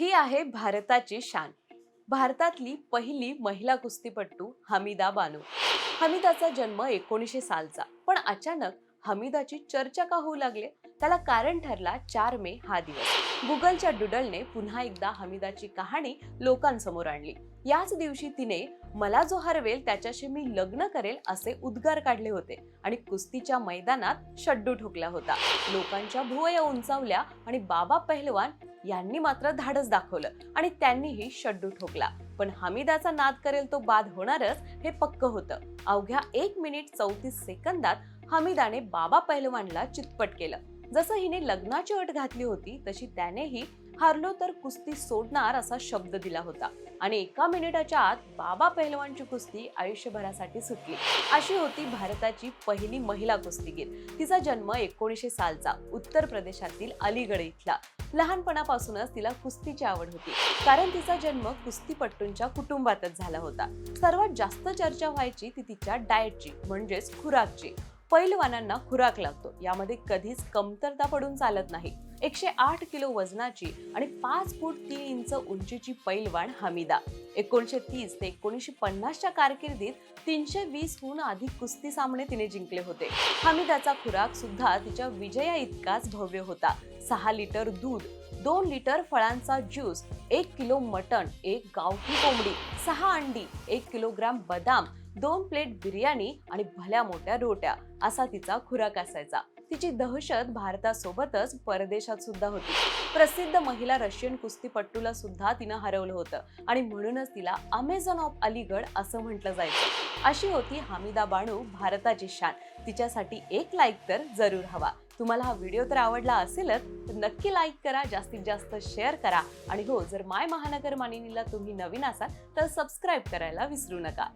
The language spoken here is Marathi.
ही आहे भारताची शान. भारतातली पहिली महिला कुस्तीपट्टू हमीदा बानो. हमीदाचा जन्म एकोणीसशे सालचा पण अचानक हमीदाची चर्चा का होऊ लागले? त्याला कारण ठरला चार मे हा दिवस. गुगलच्या डुडलने पुन्हा एकदा हमीदाची कहाणी लोकांसमोर आणली. याच दिवशी तिने मला जो हरवेल त्याच्याशी मी लग्न करेल असे उद्गार काढले होते आणि कुस्तीच्या मैदानात शड्डू ठोकला होता. लोकांच्या भुवया उंचावल्या आणि बाबा पहलवान यांनी मात्र धाडस दाखवलं आणि त्यांनीही शड्डू ठोकला. पण हमीदाचा नाद करेल तो बाद होणारच हे पक्क होतं. अवघ्या एक मिनिट चौतीस सेकंदात हमीदाने बाबा पहलवानला चितपट केलं. जसं हिने लग्नाची अट घातली होती तशी त्यानेही हारलो तर कुस्ती सोडणार असा शब्द दिला होता. आणि एका मिनिटाच्या आत बाबा पहलवानची कुस्ती आयुष्यभरासाठी सुटली. अशी होती भारताची पहिली महिला कुस्तीगीर तिचा जन्म एकोणीसशे सालचा उत्तर प्रदेशातील अलीगड इथला. लहानपणापासूनच तिला कुस्तीची आवड होती. कारण तिचा जन्म कुस्तीपट्टूंच्या कुटुंबातच झाला होता. सर्वात जास्त चर्चा व्हायची ती तिच्या डाएटची म्हणजेच खुराकची. पैलवानांना खुराक लागतो. यामध्ये कधीच कमतरता पडून चालत नाही. एकशे आठ किलो वजनाची आणि पाच फूट तीन इंच उंचीची पैलवान हमीदा. एकोणीशे तीस ते एकोणीसशे पन्नासच्या कारकिर्दीत तीनशे वीसहून अधिक कुस्ती सामने तिने जिंकले होते. हमीदाचा खुराक सुद्धा तिच्या विजया इतकाच भव्य होता. सहा लिटर दूध दोन लिटर फळांचा ज्यूस एक किलो मटण एक गावठी कोंबडी सहा अंडी एक किलोग्राम बदाम दोन प्लेट बिर्याणी आणि भल्या मोठ्या रोट्या असा तिचा खुराक असायचा. तिची दहशत भारतासोबतच परदेशात सुद्धा होती. प्रसिद्ध महिला रशियन कुस्तीपट्टूला सुद्धा तिनं हरवलं होतं आणि म्हणूनच तिला अमेझॉन ऑफ अलीगड असं म्हटलं जायचं. अशी होती हामिदा बाणू भारताची शान. तिच्यासाठी एक लाईक तर जरूर हवा. तुम्हाला हा व्हिडिओ तर आवडला असेलच तर नक्की लाईक करा जास्तीत जास्त शेअर करा. आणि हो जर माय महानगर मानिनीला तुम्ही नवीन असाल तर सबस्क्राईब करायला विसरू नका.